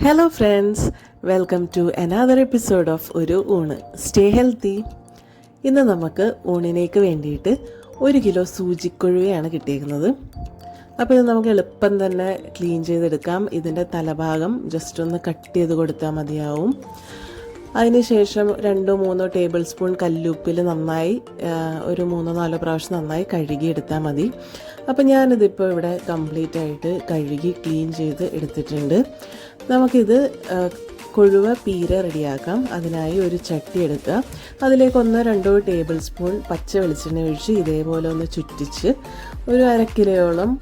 Hello friends welcome to another episode of ഒരു ഊണ്. Stay healthy ഇന്ന് നമുക്ക് ഊണിനേക്ക് വേണ്ടിയിട്ട് ഒരു കിലോ സൂചിക്കൊഴുവയാണ് കിട്ടിയിരിക്കുന്നത്. അപ്പോൾ ഇത് നമുക്ക് എളുപ്പം തന്നെ ക്ലീൻ ചെയ്തെടുക്കാം. ഇതിന്റെ തലഭാഗം ജസ്റ്റ് ഒന്ന് കട്ട് ചെയ്ത് കൊടുത്താൽ മതിയാവും. അതിനുശേഷം രണ്ടോ മൂന്നോ ടേബിൾ സ്പൂൺ കല്ലുപ്പിൽ നന്നായി ഒരു മൂന്നോ നാലോ പ്രാവശ്യം നന്നായി കഴുകി എടുത്താൽ മതി. അപ്പോൾ ഞാനിതിപ്പോൾ ഇവിടെ കംപ്ലീറ്റ് ആയിട്ട് കഴുകി ക്ലീൻ ചെയ്ത് എടുത്തിട്ടുണ്ട്. നമുക്കിത് കൊഴുവ പീര റെഡിയാക്കാം. അതിനായി ഒരു ചട്ടി എടുക്കുക. അതിലേക്ക് ഒന്നോ രണ്ടോ ടേബിൾ സ്പൂൺ പച്ച വെളിച്ചെണ്ണ ഒഴിച്ച് ഇതേപോലെ ഒന്ന് ചുറ്റിച്ച് ഒരു അര കിലോയോളം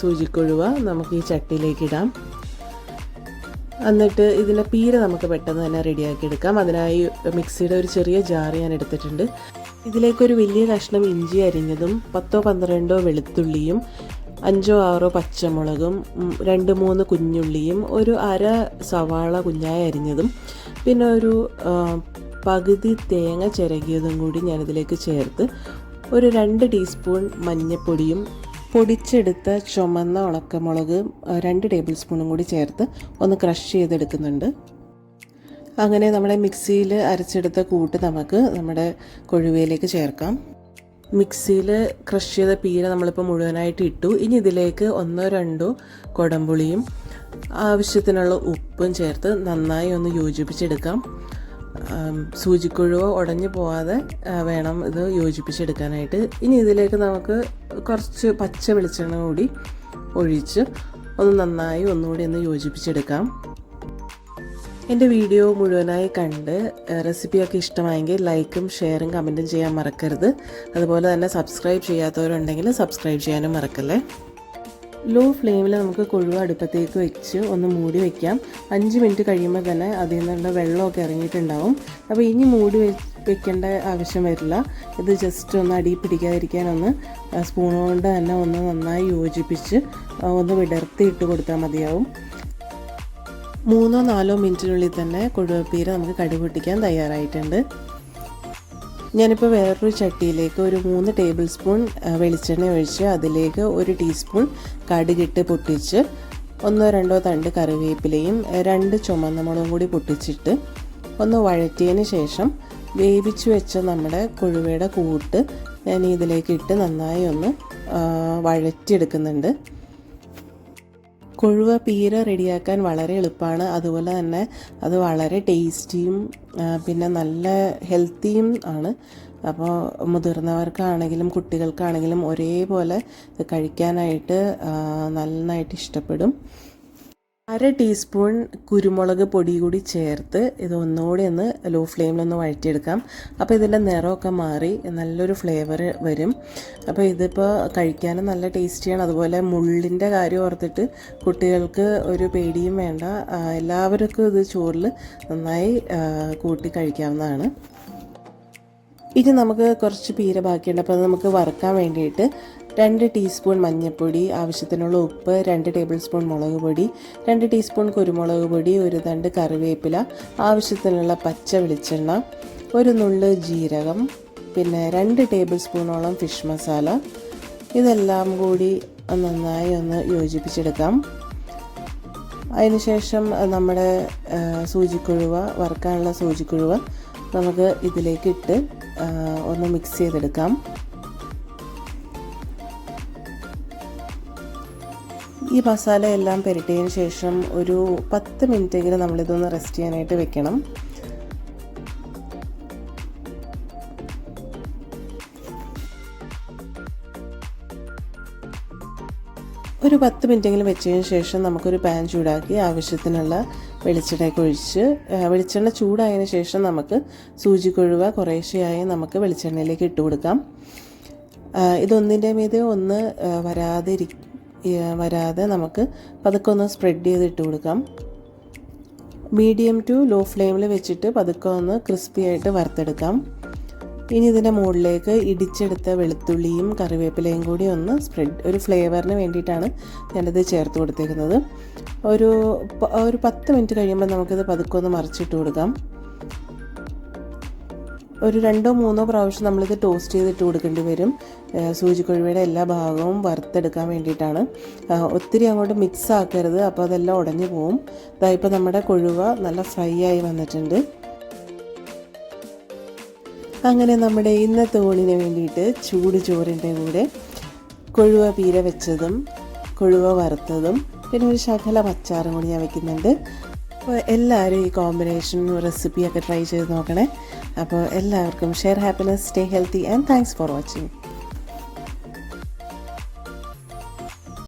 സൂചിക്കൊഴുവ നമുക്ക് ഈ ചട്ടിയിലേക്ക് ഇടാം. എന്നിട്ട് ഇതിന്റെ പീര നമുക്ക് പെട്ടെന്ന് തന്നെ റെഡിയാക്കി എടുക്കാം. അതിനായി മിക്സിയുടെ ഒരു ചെറിയ ജാർ ഞാൻ എടുത്തിട്ടുണ്ട്. ഇതിലേക്കൊരു വലിയ കഷ്ണം ഇഞ്ചി അരിഞ്ഞതും പത്തോ പന്ത്രണ്ടോ വെളുത്തുള്ളിയും അഞ്ചോ ആറോ പച്ചമുളകും രണ്ട് മൂന്ന് കുഞ്ഞുള്ളിയും ഒരു അര സവാള കുഞ്ഞായി അരിഞ്ഞതും പിന്നെ ഒരു പകുതി തേങ്ങ ചിരകിയതും കൂടി ഞാനിതിലേക്ക് ചേർത്ത് ഒരു രണ്ട് ടീസ്പൂൺ മഞ്ഞൾപ്പൊടിയും പൊടിച്ചെടുത്ത ചുമന്ന ഉണക്കമുളക് രണ്ട് ടേബിൾ സ്പൂണും കൂടി ചേർത്ത് ഒന്ന് ക്രഷ് ചെയ്തെടുക്കുന്നുണ്ട്. അങ്ങനെ നമ്മുടെ മിക്സിയിൽ അരച്ചെടുത്ത കൂട്ട് നമുക്ക് നമ്മുടെ കൊഴുവയിലേക്ക് ചേർക്കാം. മിക്സിയിൽ ക്രഷ് ചെയ്ത പീര നമ്മളിപ്പോൾ മുഴുവനായിട്ട് ഇട്ടു. ഇനി ഇതിലേക്ക് ഒന്നോ രണ്ടോ കുടംപുളിയും ആവശ്യത്തിനുള്ള ഉപ്പും ചേർത്ത് നന്നായി ഒന്ന് യോജിപ്പിച്ചെടുക്കാം. സൂചിക്കുഴുവ ഉടഞ്ഞു പോവാതെ വേണം ഇത് യോജിപ്പിച്ചെടുക്കാനായിട്ട്. ഇനി ഇതിലേക്ക് നമുക്ക് കുറച്ച് പച്ച വെളിച്ചെണ്ണ കൂടി ഒഴിച്ച് ഒന്ന് നന്നായി ഒന്നുകൂടി ഒന്ന് യോജിപ്പിച്ചെടുക്കാം. എന്റെ വീഡിയോ മുഴുവനായി കണ്ട് റെസിപ്പിയൊക്കെ ഇഷ്ടമായെങ്കിൽ ലൈക്കും ഷെയറും കമന്റും ചെയ്യാൻ മറക്കരുത്. അതുപോലെ തന്നെ സബ്സ്ക്രൈബ് ചെയ്യാത്തവരുണ്ടെങ്കിൽ സബ്സ്ക്രൈബ് ചെയ്യാനും മറക്കല്ലേ? ലോ ഫ്ലെയിമിൽ നമുക്ക് കൊഴുവ അടുപ്പത്തേക്ക് വെച്ച് ഒന്ന് മൂടി വെക്കാം. അഞ്ച് മിനിറ്റ് കഴിയുമ്പോൾ തന്നെ അതിൽ നിന്നുള്ള വെള്ളമൊക്കെ ഇറങ്ങിയിട്ടുണ്ടാവും. അപ്പോൾ ഇനി മൂടി വെക്കേണ്ട ആവശ്യം വരില്ല. ഇത് ജസ്റ്റ് ഒന്ന് അടി പിടിക്കാതിരിക്കാനൊന്ന് സ്പൂൺ കൊണ്ട് തന്നെ ഒന്ന് നന്നായി യോജിപ്പിച്ച് ഒന്ന് വിടർത്തി ഇട്ട് കൊടുത്താൽ മതിയാവും. മൂന്നോ നാലോ മിനിറ്റിനുള്ളിൽ തന്നെ കൊഴുവപ്പീര നമുക്ക് കടുപൊട്ടിക്കാൻ തയ്യാറായിട്ടുണ്ട്. ഞാനിപ്പോൾ വേറൊരു ചട്ടിയിലേക്ക് ഒരു മൂന്ന് ടേബിൾ സ്പൂൺ വെളിച്ചെണ്ണ ഒഴിച്ച് അതിലേക്ക് ഒരു ടീസ്പൂൺ കടുകിട്ട് പൊട്ടിച്ച് ഒന്നോ രണ്ടോ തണ്ട് കറിവേപ്പിലയും രണ്ട് ചുമന്ന മുളകും കൂടി പൊട്ടിച്ചിട്ട് ഒന്ന് വഴറ്റിയതിന് ശേഷം വേവിച്ച് വെച്ച നമ്മുടെ കൊഴുവയുടെ കൂട്ട് ഞാൻ ഇതിലേക്ക് ഇട്ട് നന്നായി ഒന്ന് വഴറ്റിയെടുക്കുന്നുണ്ട്. കൊഴുവ പീര റെഡിയാക്കാൻ വളരെ എളുപ്പമാണ്. അതുപോലെ തന്നെ അത് വളരെ ടേസ്റ്റിയും പിന്നെ നല്ല ഹെൽത്തിയും ആണ്. അപ്പോൾ മുതിർന്നവർക്കാണെങ്കിലും കുട്ടികൾക്കാണെങ്കിലും ഒരേപോലെ കഴിക്കാനായിട്ട് നന്നായിട്ട് ഇഷ്ടപ്പെടും. അര ടീസ്പൂൺ കുരുമുളക് പൊടി കൂടി ചേർത്ത് ഇത് ഒന്നുകൂടി ഒന്ന് ലോ ഫ്ലെയിമിലൊന്ന് വഴറ്റിയെടുക്കാം. അപ്പോൾ ഇതിന്റെ നിറമൊക്കെ മാറി നല്ലൊരു ഫ്ലേവർ വരും. അപ്പോൾ ഇതിപ്പോൾ കഴിക്കാനും നല്ല ടേസ്റ്റിയാണ് അതുപോലെ മുള്ളിന്റെ കാര്യം ഓർത്തിട്ട് കുട്ടികൾക്ക് ഒരു പേടിയും വേണ്ട. എല്ലാവർക്കും ഇത് ചോറിൽ നന്നായി കൂട്ടി കഴിക്കാവുന്നതാണ്. ഇനി നമുക്ക് കുറച്ച് പീര ബാക്കിയുണ്ട്. അപ്പോൾ നമുക്ക് വറുക്കാൻ വേണ്ടിയിട്ട് രണ്ട് ടീസ്പൂൺ മഞ്ഞൾപ്പൊടി ആവശ്യത്തിനുള്ള ഉപ്പ് രണ്ട് ടേബിൾ സ്പൂൺ മുളക് പൊടി രണ്ട് ടീസ്പൂൺ കുരുമുളക് പൊടി ഒരു തണ്ട് കറിവേപ്പില ആവശ്യത്തിനുള്ള പച്ച വെളിച്ചെണ്ണ ഒരു നുള്ള് ജീരകം പിന്നെ രണ്ട് ടേബിൾ സ്പൂണോളം ഫിഷ് മസാല. ഇതെല്ലാം കൂടി നന്നായി ഒന്ന് യോജിപ്പിച്ചെടുക്കാം. അതിനുശേഷം നമ്മുടെ സൂചിക്കുഴുവ വറുക്കാനുള്ള സൂചിക്കുഴുവ നമുക്ക് ഇതിലേക്ക് ഇട്ട് ഒന്ന് മിക്സ് ചെയ്തെടുക്കാം. ഈ മസാല എല്ലാം പുരട്ടിയതിന് ശേഷം ഒരു പത്ത് മിനിറ്റെങ്കിലും നമ്മളിതൊന്ന് റെസ്റ്റ് ചെയ്യാനായിട്ട് വെക്കണം. ഒരു പത്ത് മിനിറ്റെങ്കിലും വെച്ചതിന് ശേഷം നമുക്കൊരു പാൻ ചൂടാക്കി ആവശ്യത്തിനുള്ള വെളിച്ചെണ്ണയൊക്കെ ഒഴിച്ച് വെളിച്ചെണ്ണ ചൂടായതിനു ശേഷം നമുക്ക് സൂചി കൊഴുവ കുറേശ്ശെയായി നമുക്ക് വെളിച്ചെണ്ണയിലേക്ക് ഇട്ട് കൊടുക്കാം. ഇതൊന്നിന്റെ മീതെ ഒന്ന് വരാതെ വരാതെ നമുക്ക് പതുക്കെ ഒന്ന് സ്പ്രെഡ് ചെയ്ത് ഇട്ട് കൊടുക്കാം. മീഡിയം ടു ലോ ഫ്ലെയിമിൽ വെച്ചിട്ട് പതുക്കെ ഒന്ന് ക്രിസ്പി ആയിട്ട് വറുത്തെടുക്കാം. ഇനി ഇതിന്റെ മുകളിലേക്ക് ഇടിച്ചെടുത്ത വെളുത്തുള്ളിയും കറിവേപ്പിലയും കൂടി ഒന്ന് സ്പ്രെഡ് ഒരു ഫ്ലേവറിന് വേണ്ടിയിട്ടാണ് ഞാനിത് ചേർത്ത് കൊടുത്തേക്കുന്നത്. ഒരു ഒരു പത്ത് മിനിറ്റ് കഴിയുമ്പോൾ നമുക്കിത് പതുക്കെ ഒന്ന് മറിച്ചിട്ട് കൊടുക്കാം. ഒരു രണ്ടോ മൂന്നോ പ്രാവശ്യം നമ്മളിത് ടോസ്റ്റ് ചെയ്തിട്ട് കൊടുക്കേണ്ടി വരും. സൂചിക്കൊഴുവയുടെ എല്ലാ ഭാഗവും വറുത്തെടുക്കാൻ വേണ്ടിയിട്ടാണ്. ഒത്തിരി അങ്ങോട്ട് മിക്സ് ആക്കരുത് അപ്പോൾ അതെല്ലാം ഉടഞ്ഞു പോവും. ഇതാ ഇപ്പോൾ നമ്മുടെ കൊഴുവ നല്ല ഫ്രൈ ആയി വന്നിട്ടുണ്ട്. അങ്ങനെ നമ്മുടെ ഇന്നത്തെ ഊണിന് വേണ്ടിയിട്ട് ചൂട് ചോറിന്റെ കൂടെ കൊഴുവ പീര വെച്ചതും കൊഴുവ വറുത്തതും പിന്നെ ഒരു ശകല അച്ചാറും കൂടി ഞാൻ വെക്കുന്നുണ്ട്. അപ്പോൾ എല്ലാവരും ഈ കോമ്പിനേഷൻ റെസിപ്പിയൊക്കെ ട്രൈ ചെയ്ത് നോക്കണേ. അപ്പോൾ എല്ലാവർക്കും share happiness stay healthy and thanks for watching